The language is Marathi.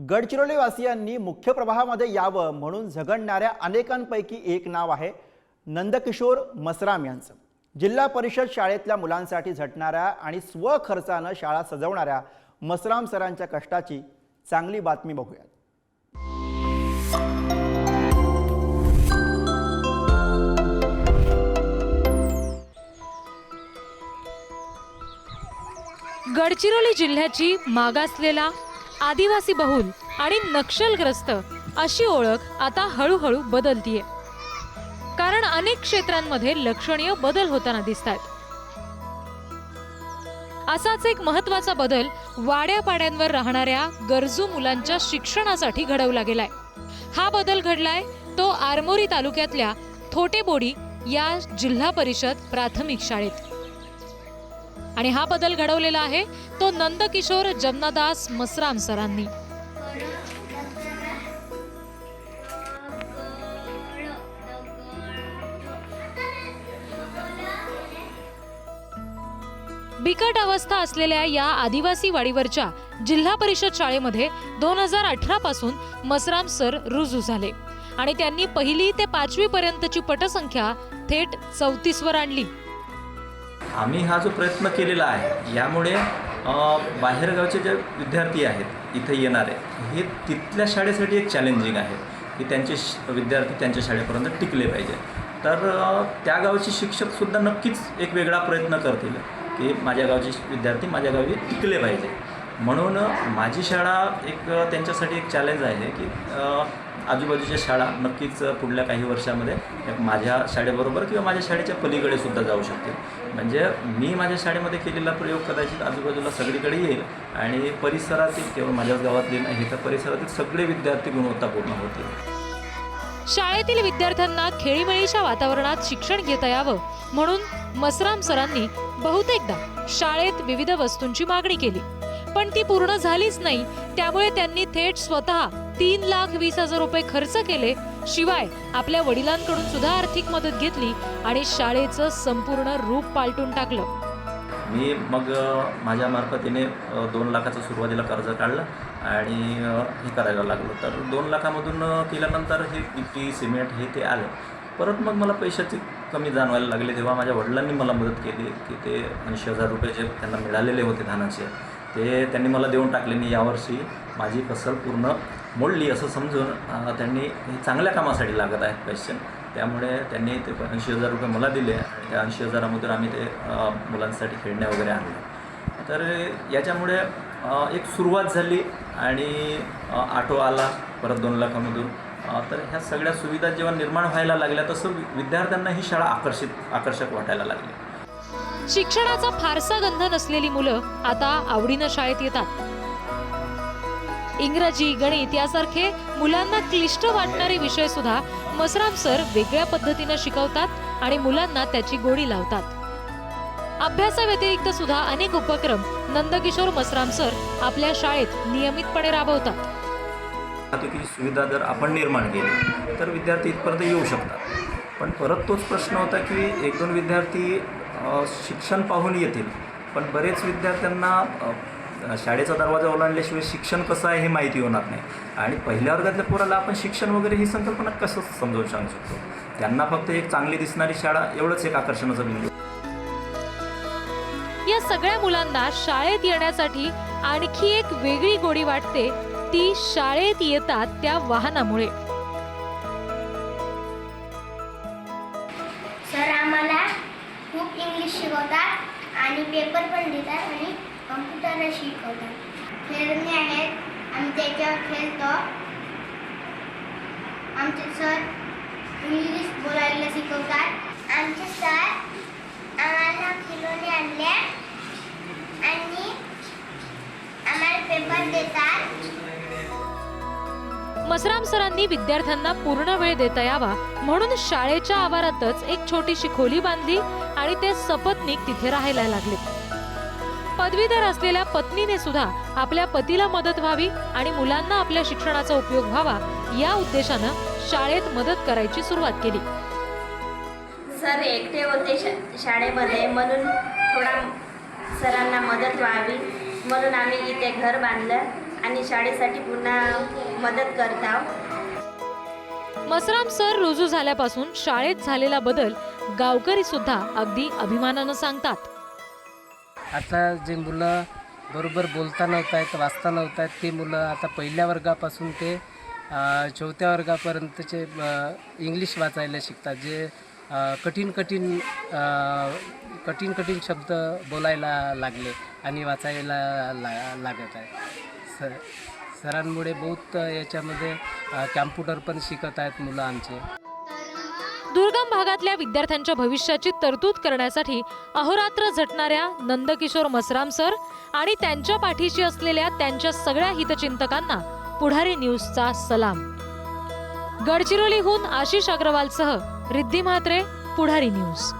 गडचिरोलीवासियांनी मुख्य प्रवाहामध्ये यावं म्हणून झगडणाऱ्या अनेकांपैकी एक नाव आहे नंदकिशोर मसराम यांचं. जिल्हा परिषद शाळेतल्या मुलांसाठी झटणाऱ्या आणि स्वखर्चानं शाळा सजवणाऱ्या मसराम सरांच्या कष्टाची चांगली बातमी बघूयात. गडचिरोली जिल्ह्याची मागासलेला आदिवासी बहुल आणि नक्षलग्रस्त अशी ओळख आता हळूहळू बदलतीये. कारण अनेक क्षेत्रांमध्ये लक्षणीय बदल होताना दिसत आहेत असाच एक महत्त्वाचा बदल वाड्यापाड्यांवर राहणाऱ्या गरजू मुलांच्या शिक्षणासाठी घडवला गेलाय. हा बदल घडलाय तो आरमोरी तालुक्यातल्या थोटेबोडी या जिल्हा परिषद प्राथमिक शाळेत. आणि हा बदल घडवलेला आहे तो नंदकिशोर जमनादास मसराम सरांनी. बिकट अवस्था असलेल्या या आदिवासी वाडीवरच्या जिल्हा परिषद शाळेमध्ये दोन हजार अठरा पासून मसराम सर रुजू झाले आणि त्यांनी पहिली ते पाचवी पर्यंतची पटसंख्या थेट चौतीसवर आणली. आम्ही हा जो प्रयत्न केलेला आहे यामुळे बाहेरगावचे जे विद्यार्थी आहेत इथे येणारे हे तिथल्या शाळेसाठी एक चॅलेंजिंग आहे की त्यांचे श- विद्यार्थी त्यांच्या शाळेपर्यंत टिकले पाहिजे. तर त्या गावचे शिक्षकसुद्धा नक्कीच एक वेगळा प्रयत्न करतील की माझ्या गावचे विद्यार्थी माझ्या गावी टिकले पाहिजे. म्हणून माझी शाळा एक त्यांच्यासाठी एक चॅलेंज आहे की आजूबाजूच्या शाळा नक्कीच पुढल्या काही वर्षामध्ये माझ्या शाळेबरोबर किंवा माझ्या शाळेच्या पलीकडे सुद्धा जाऊ शकतील. म्हणजे मी माझ्या शाळेमध्ये केलेला प्रयोग कदाचित आजूबाजूला सगळीकडे येईल आणि परिसरातील केवळ माझ्याच गावातले नाही तर परिसरातील सगळे विद्यार्थी गुणवत्तापूर्ण होतील. शाळेतील विद्यार्थ्यांना खेळीमेळीच्या वातावरणात शिक्षण घेता यावं म्हणून मसराम सरांनी बहुतेकदा शाळेत विविध वस्तूंची मागणी केली. पण ती पूर्ण झालीच नाही त्यामुळे त्यांनी थेट स्वतः तीन लाख वीस हजार रुपये खर्च केले शिवाय आपल्या वडिलांकडून सुद्धा आर्थिक मदत घेतली आणि शाळेचं संपूर्ण रूप पालटून टाकलं. मी मग माझ्या मार्फतीने दोन लाखाचं सुरुवातीला कर्ज काढलं आणि हे करायला लागलो. तर दोन लाखामधून केल्यानंतर हे इटी सिमेंट हे ते आलं. परत मग मला पैशाची कमी जाणवायला लागले. तेव्हा माझ्या वडिलांनी मला मदत केली की ते ऐंशी हजार रुपये जे त्यांना मिळालेले होते धानाचे ते त्यांनी मला देऊन टाकले. आणि यावर्षी माझी फसल पूर्ण मोडली असं समजून त्यांनी चांगल्या कामासाठी लागत आहेत पैसे त्यामुळे त्यांनी ते ऐंशी हजार रुपये मला दिले आणि त्या ऐंशी हजारामधून आम्ही ते मुलांसाठी खेळण्या वगैरे आणले तर याच्यामुळे एक सुरुवात झाली आणि आटो आला परत दोन लाखामधून. तर ह्या सगळ्या सुविधा जेव्हा निर्माण व्हायला लागल्या तसं विद्यार्थ्यांना ही शाळा आकर्षित आकर्षक वाटायला लागली. शिक्षणाचा फारसा गंध नसलेली मुलं आता आवडीनं शाळेत येतात. इंग्रजी गणित यासारखे मुलांना क्लिष्ट वाटणारे विषय सुद्धा मसराम सर वेगळ्या पद्धतीनं शिकवतात आणि मुलांना त्याची गोडी लावतात. अभ्यासाव्यतिरिक्त सुद्धा अनेक उपक्रम नंदकिशोर मसराम सर आपल्या शाळेत नियमितपणे राबवतात. वाहतुकीची सुविधा जर आपण निर्माण केली तर विद्यार्थी इथपर्यंत येऊ शकतात. पण परत तोच प्रश्न होता की एक दोन विद्यार्थी शिक्षण पाहून येतील पण बरेच विद्यार्थ्यांना शाळेचा दरवाजा ओलांडल्याशिवाय शिक्षण कसं आहे हे माहिती होणार नाही. आणि पहिल्या वर्गातल्या पोराला आपण शिक्षण वगैरे ही संकल्पना कसं समजावून सांगू शकतो? त्यांना फक्त एक चांगली दिसणारी शाळा एवढंच एक आकर्षणाचं बिंदू. या सगळ्या मुलांना शाळेत येण्यासाठी आणखी एक वेगळी गोडी वाटते. ती शाळेत येतात त्या वाहनामुळे. सर आम्हाला खूप इंग्लिश शिकवतात आणि पेपर पण देतात. आणि कम्प्युटर शिकवतात. खेळणे आहेत. आम्ही त्याच्यावर खेळतो. आमचे सर इंग्लिश बोलायला शिकवतात. आमचे सर आम्हाला खिलोने आणले. आणि आम्हाला पेपर देतात. मसराम सरांनी विद्यार्थ्यांना पूर्ण वेळ देता यावा म्हणून शाळेच्या आवारातच एक छोटीशी खोली बांधली आणि ते सपत्नीक तिथे राहायला लागले. पदवीधर असलेल्या पत्नीने सुद्धा आपल्या पतीला मदत व्हावी आणि मुलांना आपल्या शिक्षणाचा उपयोग व्हावा या उद्देशानं शाळेत मदत करायची सुरुवात केली. सर एकटे होते शाळेमध्ये म्हणून थोडा सरांना मदत व्हावी. म्हणून आम्ही इथे घर बांधलं आणि शाळेसाठी पुन्हा मदत करताव मसराम सर रुजू झाल्यापासून शाळेत झालेला बदल गावकरी सुद्धा अगदी अभिमानानं सांगतात. आता जे मुलं बरोबर बोलता नव्हत आहेत वाचता नव्हत आहेत ते मुलं आता पहिल्या वर्गापासून ते चौथ्या वर्गापर्यंतचे इंग्लिश वाचायला शिकतात. जे कठीण कठीण कठीण कठीण शब्द बोलायला लागले आणि वाचायला ला लागत आहे सर सरांमुळे बहुत याच्यामध्ये कॅम्प्युटर पण शिकत आहेत मुलं आमचे. दुर्गम भागातल्या विद्यार्थ्यांच्या भविष्याची तरतूद करण्यासाठी अहोरात्र झटणाऱ्या नंदकिशोर मसराम सर आणि त्यांच्या पाठीशी असलेल्या त्यांच्या सगळ्या हितचिंतकांना पुढारी न्यूजचा सलाम. गडचिरोलीहून आशिष अग्रवालसह रिद्धी म्हात्रे पुढारी न्यूज.